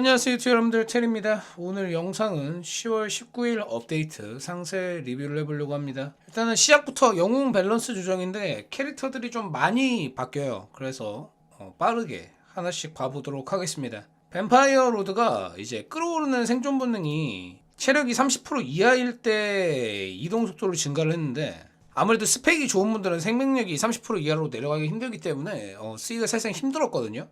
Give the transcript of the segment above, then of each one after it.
안녕하세요 유튜브 여러분들. 테리입니다. 오늘 영상은 10월 19일 업데이트 상세 리뷰를 해보려고 합니다. 일단은 시작부터 영웅 밸런스 조정인데 캐릭터들이 좀 많이 바뀌어요. 그래서 어, 빠르게 하나씩 봐보도록 하겠습니다. 뱀파이어 로드가 이제 끌어오르는 생존 본능이 체력이 30% 이하일 때 이동 속도를 증가를 했는데 아무래도 스펙이 좋은 분들은 생명력이 30% 이하로 내려가기 힘들기 때문에 어, 쓰기가 살짝 힘들었거든요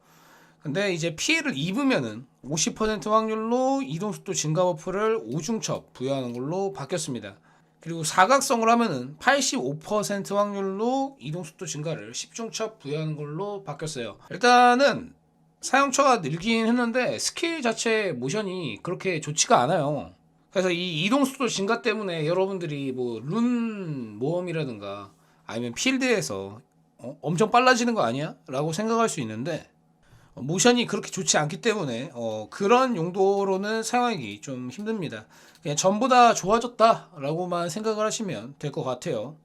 근데 이제 피해를 입으면은 50% 확률로 이동속도 증가 버프를 오중첩 부여하는 걸로 바뀌었습니다. 그리고 사각성을 하면은 85% 확률로 이동속도 증가를 10중첩 부여하는 걸로 바뀌었어요. 일단은 사용처가 늘긴 했는데 스킬 자체 모션이 그렇게 좋지가 않아요. 그래서 이 이동속도 증가 때문에 여러분들이 뭐 룬 모험이라든가 아니면 필드에서 어? 엄청 빨라지는 거 아니야? 라고 생각할 수 있는데 어, 모션이 그렇게 좋지 않기 때문에 어, 그런 용도로는 사용하기 좀 힘듭니다. 그냥 전부 다 좋아졌다라고만 생각을 하시면 될 것 같아요.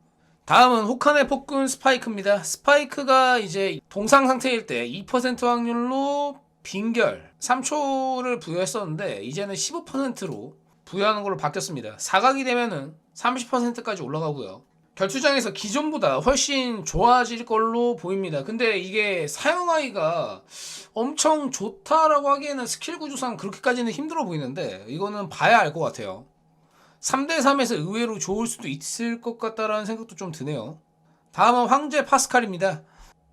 다음은 호칸의 폭군 스파이크입니다. 스파이크가 이제 동상 상태일 때 2% 확률로 빈결 3초를 부여했었는데 이제는 15%로 부여하는 걸로 바뀌었습니다. 사각이 되면은 30%까지 올라가고요. 결투장에서 기존보다 훨씬 좋아질 걸로 보입니다. 근데 이게 사용하기가 엄청 좋다라고 하기에는 스킬 구조상 그렇게까지는 힘들어 보이는데 이거는 봐야 알 것 같아요. 3대3에서 의외로 좋을 수도 있을 것 같다라는 생각도 좀 드네요. 다음은 황제 파스칼입니다.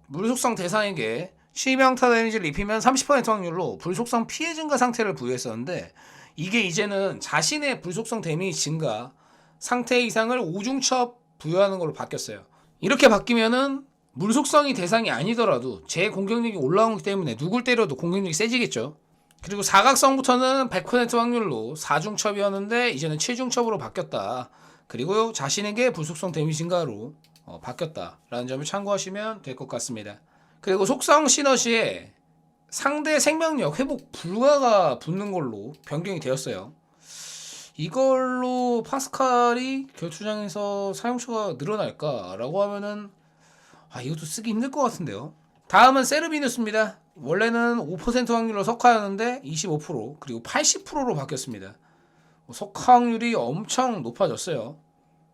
물속성 대상에게 치명타 데미지를 입히면 30% 확률로 불속성 피해 증가 상태를 부여했었는데 이게 이제는 자신의 불속성 데미지 증가 상태 이상을 오중첩 부여하는 걸로 바뀌었어요. 이렇게 바뀌면은 물속성이 대상이 아니더라도 제 공격력이 올라오기 때문에 누굴 때려도 공격력이 세지겠죠. 그리고 사각성부터는 100% 확률로 4중첩이었는데 이제는 7중첩으로 바뀌었다. 그리고 자신에게 불속성 데미지 증가로 어, 바뀌었다라는 점을 참고하시면 될 것 같습니다. 그리고 속성 시너지에 상대 생명력 회복 불가가 붙는 걸로 변경이 되었어요. 이걸로 파스칼이 결투장에서 사용처가 늘어날까라고 하면은 아 이것도 쓰기 힘들 것 같은데요. 다음은 세르비누스입니다. 원래는 5% 확률로 석화였는데 25% 그리고 80%로 바뀌었습니다. 석화 확률이 엄청 높아졌어요.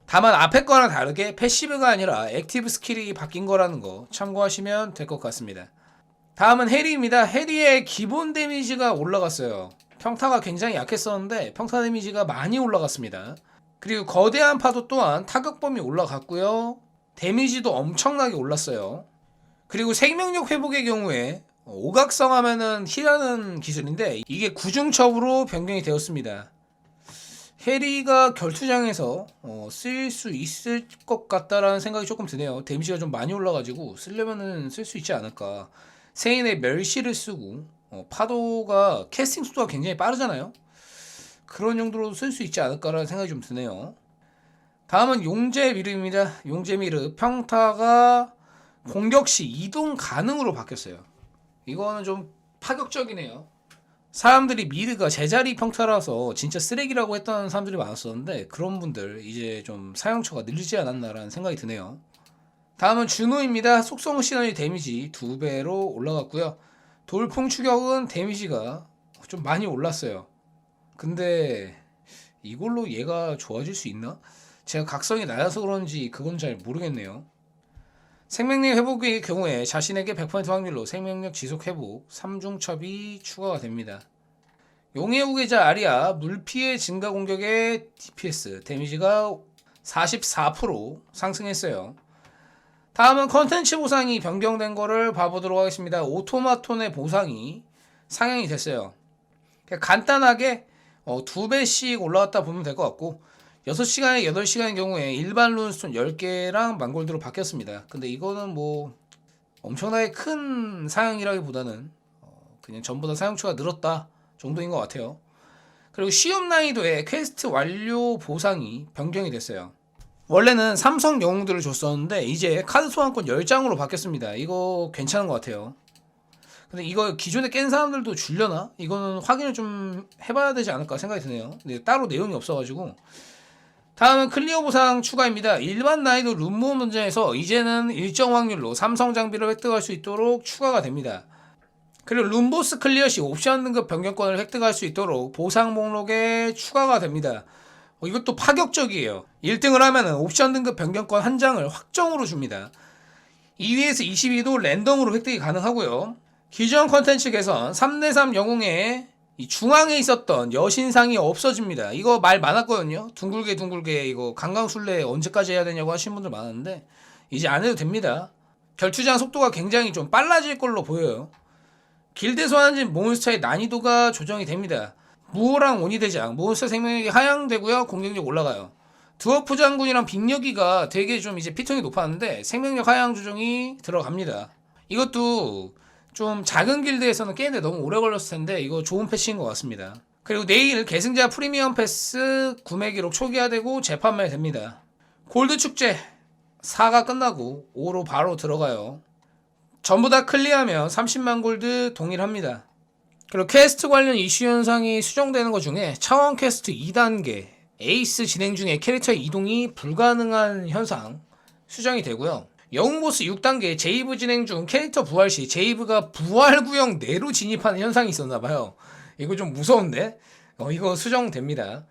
다만 앞에 거랑 다르게 패시브가 아니라 액티브 스킬이 바뀐 거라는 거 참고하시면 될 것 같습니다. 다음은 해리입니다. 해리의 기본 데미지가 올라갔어요. 평타가 굉장히 약했었는데 평타 데미지가 많이 올라갔습니다. 그리고 거대한 파도 또한 타격범위 올라갔고요. 데미지도 엄청나게 올랐어요. 그리고 생명력 회복의 경우에 오각성 하면은 힐하는 기술인데 이게 구중첩으로 변경이 되었습니다. 해리가 결투장에서 어, 쓸 수 있을 것 같다라는 생각이 조금 드네요. 데미지가 좀 많이 올라가지고 쓰려면은 쓸 수 있지 않을까. 세인의 멸시를 쓰고 어, 파도가 캐스팅 속도가 굉장히 빠르잖아요. 그런 용도로 쓸 수 있지 않을까라는 생각이 좀 드네요. 다음은 용재 미르입니다. 용재 미르 평타가 공격 시 이동 가능으로 바뀌었어요. 이거는 좀 파격적이네요. 사람들이 미르가 제자리 평타라서 진짜 쓰레기라고 했던 사람들이 많았었는데 그런 분들 이제 좀 사용처가 늘지 않았나라는 생각이 드네요. 다음은 준호입니다. 속성 시너지 데미지 두 배로 올라갔고요. 돌풍 추격은 데미지가 좀 많이 올랐어요. 근데 이걸로 얘가 좋아질 수 있나? 제가 각성이 낮아서 그런지 그건 잘 모르겠네요. 생명력 회복의 경우에 자신에게 100% 확률로 생명력 지속 회복 3중첩이 추가가 됩니다. 용의 후계자 아리아 물피해 증가 공격의 DPS 데미지가 44% 상승했어요. 다음은 컨텐츠 보상이 변경된 거를 봐보도록 하겠습니다. 오토마톤의 보상이 상향이 됐어요. 그냥 간단하게 어, 두 배씩 올라갔다 보면 될 것 같고 6시간에 8시간의 경우에 일반 룬스톤 10개랑 망골드로 바뀌었습니다. 근데 이거는 뭐 엄청나게 큰 상향이라기보다는 어, 그냥 전부 다 사용처가 늘었다 정도인 것 같아요. 그리고 시험 난이도의 퀘스트 완료 보상이 변경이 됐어요. 원래는 삼성 영웅들을 줬었는데 이제 카드 소환권 10장으로 바뀌었습니다. 이거 괜찮은 것 같아요. 근데 이거 기존에 깬 사람들도 줄려나? 이거는 확인을 좀 해봐야 되지 않을까 생각이 드네요. 근데 따로 내용이 없어가지고. 다음은 클리어 보상 추가입니다. 일반 난이도 룸모험 문제에서 이제는 일정 확률로 삼성 장비를 획득할 수 있도록 추가가 됩니다. 그리고 룸보스 클리어 시 옵션 등급 변경권을 획득할 수 있도록 보상 목록에 추가가 됩니다. 어, 이것도 파격적이에요. 1등을 하면은 옵션 등급 변경권 한 장을 확정으로 줍니다. 2위에서 22도 랜덤으로 획득이 가능하고요. 기존 컨텐츠 개선 3대3 영웅의 이 중앙에 있었던 여신상이 없어집니다. 이거 말 많았거든요. 둥글게 둥글게 이거 강강술래 언제까지 해야 되냐고 하시는 분들 많았는데 이제 안 해도 됩니다. 결투장 속도가 굉장히 좀 빨라질 걸로 보여요. 길드 소환진 몬스터의 난이도가 조정이 됩니다. 무호랑 오니대장 몬스터 생명력이 하향되고요. 공격력 올라가요. 드워프 장군이랑 빅여기가 되게 좀 이제 피통이 높았는데 생명력 하향 조정이 들어갑니다. 이것도 좀 작은 길드에서는 게임에 너무 오래 걸렸을 텐데 이거 좋은 패치인 것 같습니다. 그리고 내일 계승자 프리미엄 패스 구매 기록 초기화되고 재판매 됩니다. 골드 축제 4가 끝나고 5로 바로 들어가요. 전부 다 클리어하면 30만 골드 동일합니다. 그리고 퀘스트 관련 이슈 현상이 수정되는 것 중에 차원 퀘스트 2단계 에이스 진행 중에 캐릭터 이동이 불가능한 현상 수정이 되고요. 영웅 보스 6단계 제이브 진행 중 캐릭터 부활 시 제이브가 부활 구역 내로 진입하는 현상이 있었나 봐요. 이거 좀 무서운데? 어, 이거 수정됩니다.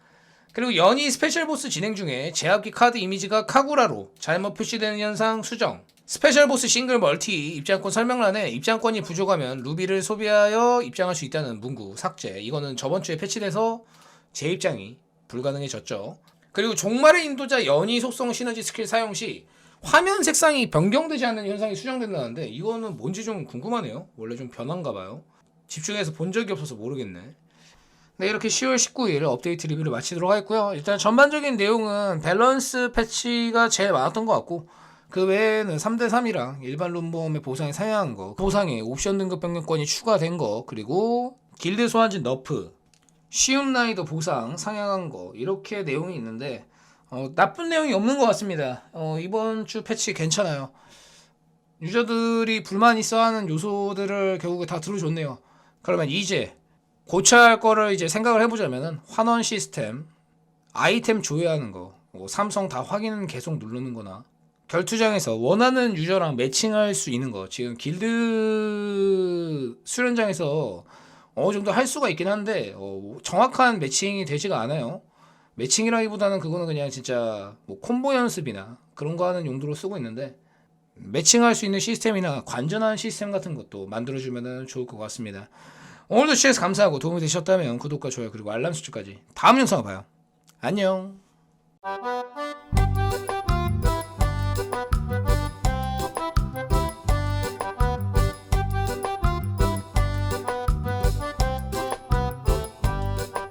그리고 연이 스페셜 보스 진행 중에 제압기 카드 이미지가 카구라로 잘못 표시되는 현상 수정. 스페셜 보스 싱글 멀티 입장권 설명란에 입장권이 부족하면 루비를 소비하여 입장할 수 있다는 문구 삭제. 이거는 저번 주에 패치돼서 제 입장이 불가능해졌죠. 그리고 종말의 인도자 연이 속성 시너지 스킬 사용 시 화면 색상이 변경되지 않는 현상이 수정된다는데 이거는 뭔지 좀 궁금하네요. 원래 좀 변한가 봐요. 집중해서 본 적이 없어서 모르겠네. 네, 이렇게 10월 19일 업데이트 리뷰를 마치도록 하겠고요. 일단 전반적인 내용은 밸런스 패치가 제일 많았던 것 같고, 그 외에는 3대3이랑 일반 룸보험의 보상이 상향한 거, 보상에 옵션 등급 변경권이 추가된 거, 그리고 길드 소환진 너프, 쉬운 난이도 보상 상향한 거, 이렇게 내용이 있는데, 어, 나쁜 내용이 없는 것 같습니다. 어, 이번 주 패치 괜찮아요. 유저들이 불만 있어 하는 요소들을 결국에 다 들어줬네요. 그러면 이제 고쳐야 할 거를 이제 생각을 해보자면은 환원 시스템, 아이템 조회하는 거, 뭐 삼성 다 확인 계속 누르는 거나 결투장에서 원하는 유저랑 매칭할 수 있는 거 지금 길드 수련장에서 어느 정도 할 수가 있긴 한데 어, 정확한 매칭이 되지가 않아요. 매칭이라기보다는 그거는 그냥 진짜 뭐 콤보 연습이나 그런 거 하는 용도로 쓰고 있는데 매칭할 수 있는 시스템이나 관전하는 시스템 같은 것도 만들어주면 좋을 것 같습니다. 오늘도 시청해서 감사하고 도움이 되셨다면 구독과 좋아요 그리고 알람 설정까지 다음 영상을 봐요. 안녕.